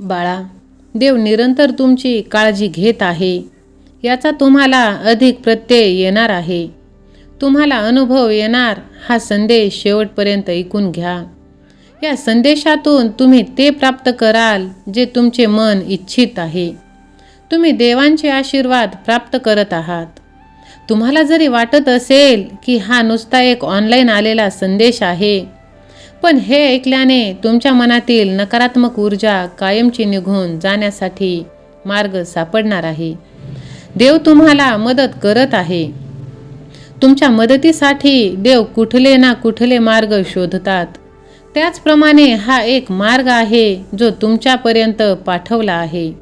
बाळा देव निरंतर तुमची काळजी घेत आहे. याचा तुम्हाला अधिक प्रत्यय येणार आहे. तुम्हाला अनुभव येणार हा संदेश शेवटपर्यंत ऐकून घ्या. या संदेशातून तुम्ही ते प्राप्त कराल जे तुमचे मन इच्छित आहे. तुम्ही देवांचे आशीर्वाद प्राप्त करत आहात. तुम्हाला जरी वाटत असेल की हा नुसता एक ऑनलाईन आलेला संदेश आहे पण हे ऐकल्याने तुमच्या मनातील नकारात्मक ऊर्जा कायमची निघून जाण्यासाठी मार्ग सापडणार आहे. देव तुम्हाला मदत करत आहे. तुमच्या मदतीसाठी देव कुठले ना कुठले मार्ग शोधतात. त्याचप्रमाणे हा एक मार्ग आहे जो तुमच्यापर्यंत पाठवला आहे.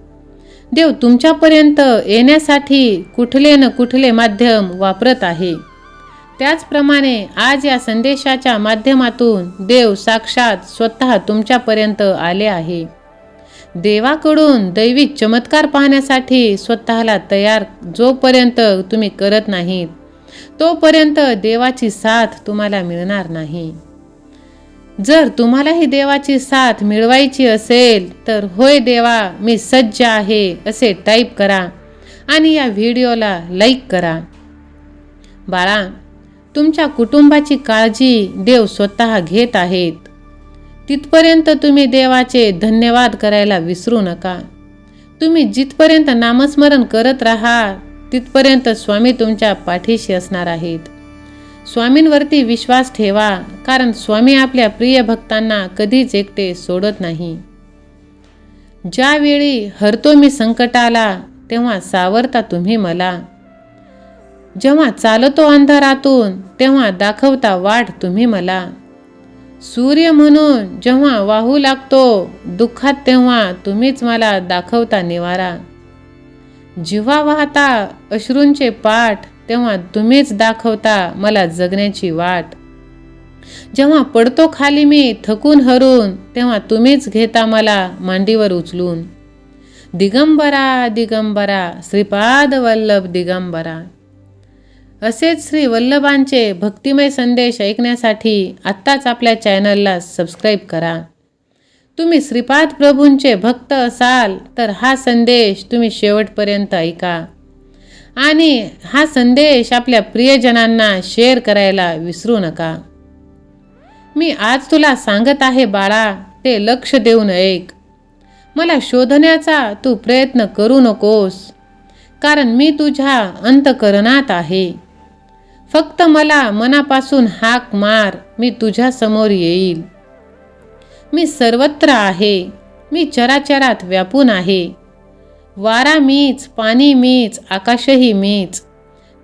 देव तुमच्यापर्यंत येण्यासाठी कुठले न कुठले माध्यम वापरत आहे. त्याचप्रमाणे आज या संदेशाच्या माध्यमातून देव साक्षात स्वतः तुमच्यापर्यंत आले आहे. देवाकडून दैवी चमत्कार पाहण्यासाठी स्वतःला तयार जोपर्यंत तुम्ही करत नाहीत तोपर्यंत देवाची साथ तुम्हाला मिळणार नाही. जर तुम्हाला ही देवाची साथ मिळवायची असेल तर होय देवा मी सज्ज आहे असे टाईप करा आणि या व्हिडिओला लाईक करा. बाळा तुमच्या कुटुंबाची काळजी देव स्वतः घेत आहेत. तिथपर्यंत तुम्ही देवाचे धन्यवाद करायला विसरू नका. तुम्ही जिथपर्यंत नामस्मरण करत राहा तिथपर्यंत स्वामी तुमच्या पाठीशी असणार आहेत. स्वामींवरती विश्वास ठेवा कारण स्वामी आपल्या प्रिय भक्तांना कधीच एकटे सोडत नाही. ज्यावेळी हरतो मी संकटाला तेव्हा सावरता तुम्ही मला. जेव्हा चालतो अंधारातून तेव्हा दाखवता वाट तुम्ही मला. सूर्य म्हणून जेव्हा वाहू लागतो दुःखात तेव्हा तुम्हीच मला दाखवता निवारा. जिव्हा वाहता अश्रूंचे पाठ तेव्हा तुम्हीच दाखवता मला जगण्याची वाट. जेव्हा पडतो खाली मी थकून हरून तेव्हा तुम्हीच घेता मला मांडीवर उचलून. दिगंबरा दिगंबरा श्रीपाद वल्लभ दिगंबरा. असेच श्री वल्लभांचे भक्तिमय संदेश ऐकण्यासाठी आत्ताच आपल्या चॅनलला सबस्क्राईब करा. तुम्ही श्रीपाद प्रभूंचे भक्त असाल तर हा संदेश तुम्ही शेवटपर्यंत ऐका. आणि हा संदेश आपल्या प्रियजनांना शेअर करायला विसरू नका. मी आज तुला सांगत आहे बाळा ते लक्ष देऊन ऐक. मला शोधण्याचा तू प्रयत्न करू नकोस कारण मी तुझ्या अंतकरणात आहे. फक्त मला मनापासून हाक मार मी तुझ्यासमोर येईल. मी सर्वत्र आहे मी चराचरात व्यापून आहे. वारा मीच पाणी मीच आकाशही मीच.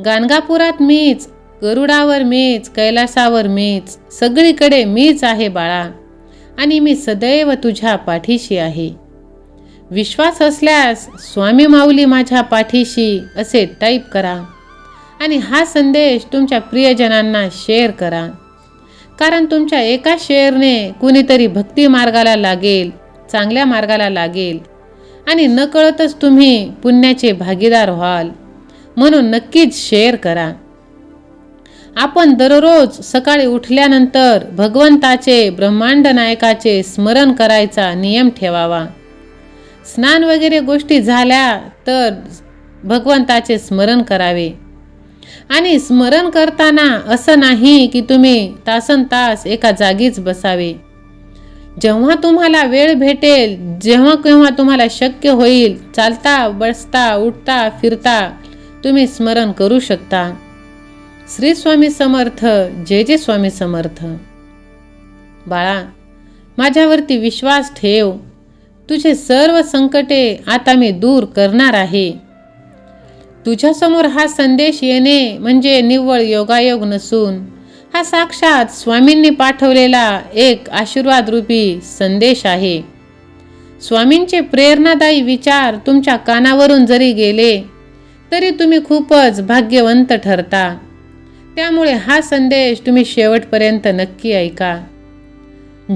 गाणगापुरात मीच गरुडावर मीच कैलासावर मीच. सगळीकडे मीच आहे बाळा आणि मी सदैव तुझ्या पाठीशी आहे. विश्वास असल्यास स्वामी माऊली माझ्या पाठीशी असे टाईप करा. आणि हा संदेश तुमच्या प्रियजनांना शेअर करा. कारण तुमच्या एका शेअरने कुणीतरी भक्ती मार्गाला लागेल चांगल्या मार्गाला लागेल. आणि नकळतच तुम्ही पुण्याचे भागीदार व्हाल. म्हणून नक्कीच शेअर करा. आपण दररोज सकाळी उठल्यानंतर भगवंताचे ब्रह्मांड नायकाचे स्मरण करायचा नियम ठेवावा. स्नान वगैरे गोष्टी झाल्या तर भगवंताचे स्मरण करावे. आणि स्मरण करताना असं नाही की तुम्ही तासन तास एका जागीच बसावे. जेव्हा तुम्हाला वेळ भेटेल जेव्हा केव्हा तुम्हाला शक्य होईल चालता बसता उठता फिरता तुम्ही स्मरण करू शकता. श्री स्वामी समर्थ जे जे स्वामी समर्थ. बाळा माझ्यावरती विश्वास ठेव. तुझे सर्व संकटे आता मी दूर करणार आहे. तुझ्यासमोर हा संदेश येणे म्हणजे निव्वळ योगायोग नसून हा साक्षात स्वामींनी पाठवलेला एक आशीर्वाद रूपी संदेश आहे. स्वामींचे प्रेरणादायी विचार तुमच्या कानावरून जरी गेले तरी तुम्ही खूपच भाग्यवंत ठरता. त्यामुळे हा संदेश तुम्ही शेवटपर्यंत नक्की ऐका.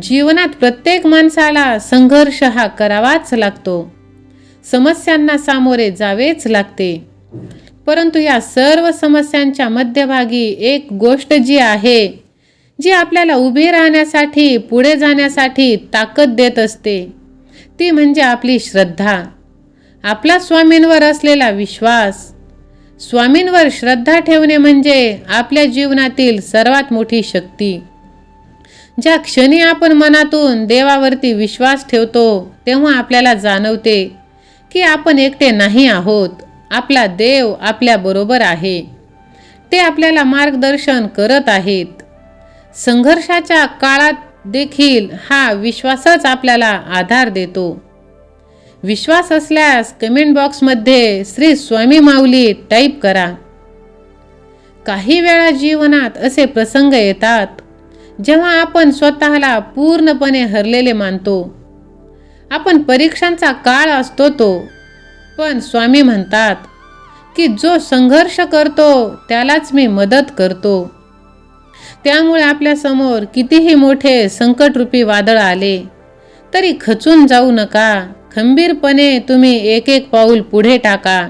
जीवनात प्रत्येक माणसाला संघर्ष हा करावाच लागतो. समस्यांना सामोरे जावेच लागते. परंतु या सर्व समस्यांच्या मध्यभागी एक गोष्ट जी आहे जी आपल्याला उभी राहण्यासाठी पुढे जाण्यासाठी ताकद देत असते ती म्हणजे आपली श्रद्धा. आपला स्वामींवर असलेला विश्वास. स्वामींवर श्रद्धा ठेवणे म्हणजे आपल्या जीवनातील सर्वात मोठी शक्ती. ज्या क्षणी आपण मनातून देवावरती विश्वास ठेवतो तेव्हा आपल्याला जाणवते की आपण एकटे नाही आहोत. आपला देव आपल्याबरोबर आहे. ते आपल्याला मार्गदर्शन करत आहेत. संघर्षाच्या काळात देखील हा विश्वासच आपल्याला आधार देतो. विश्वास असल्यास कमेंट बॉक्समध्ये श्री स्वामी माऊली टाईप करा. काही वेळा जीवनात असे प्रसंग येतात जेव्हा आपण स्वतःला पूर्णपणे हरलेले मानतो. आपण परीक्षांचा काळ असतो तो. पण स्वामी म्हणतात की जो संघर्ष करतो त्यालाच मी मदत करतो. त्यामुळे आपल्यासमोर कितीही मोठे संकटरूपी वादळ आले तरी खचून जाऊ नका. खंबीरपणे तुम्ही एक एक पाऊल पुढे टाका.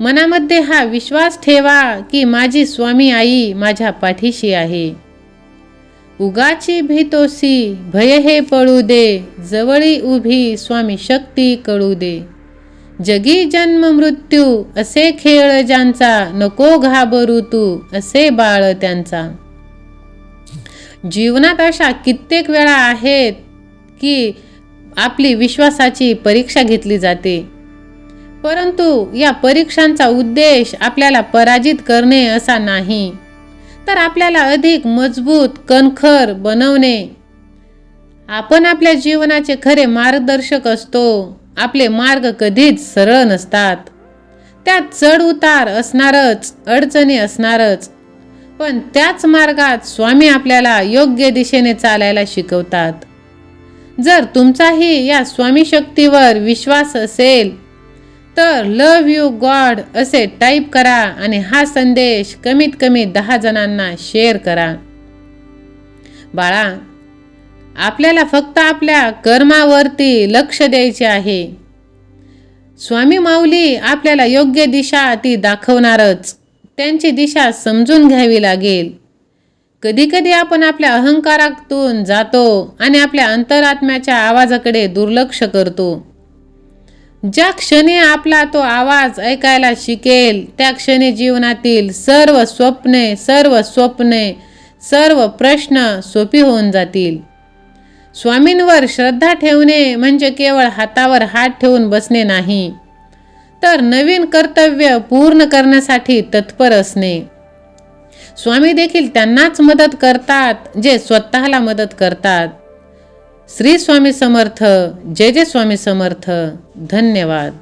मनामध्ये हा विश्वास ठेवा की माझी स्वामी आई माझ्या पाठीशी आहे. उगाची भीतोसी भय हे पळू दे जवळी उभी स्वामी शक्ती कळू दे. जगी जन्म मृत्यू असे खेळ ज्यांचा नको घाबरू तू असे बाळ त्यांचा. जीवनात अशा कित्येक वेळा आहेत की आपली विश्वासाची परीक्षा घेतली जाते. परंतु या परीक्षांचा उद्देश आपल्याला पराजित करणे असा नाही. तर आपल्याला अधिक मजबूत कणखर बनवणे. आपण आपल्या जीवनाचे खरे मार्गदर्शक असतो. आपले मार्ग कधीच सरळ नसतात. त्यात चढ उतार असणारच अडचणी असणारच. पण त्याच मार्गात स्वामी आपल्याला योग्य दिशेने चालायला शिकवतात. जर तुमचाही या स्वामी शक्तीवर विश्वास असेल तर लव यू गॉड असे टाईप करा आणि हा संदेश कमीत कमी दहा जणांना शेअर करा. बाळा आपल्याला फक्त आपल्या कर्मावरती लक्ष द्यायचे आहे. स्वामी माऊली आपल्याला योग्य दिशा ती दाखवणारच. त्यांची दिशा समजून घ्यावी लागेल. कधीकधी आपण आपल्या अहंकारातून जातो आणि आपल्या अंतरात्म्याच्या आवाजाकडे दुर्लक्ष करतो. ज्या क्षणी आपला तो आवाज ऐकायला शिकेल त्या क्षणी जीवनातील सर्व स्वप्ने सर्व स्वप्ने सर्व प्रश्न सोपी होऊन जातील. स्वामींवर श्रद्धा ठेवणे म्हणजे केवळ हातावर हात ठेवून बसणे नाही तर नवीन कर्तव्य पूर्ण करण्यासाठी तत्पर असणे. स्वामी देखील त्यांनाच मदत करतात जे स्वतःला मदत करतात. श्री स्वामी समर्थ जय जय स्वामी समर्थ. धन्यवाद.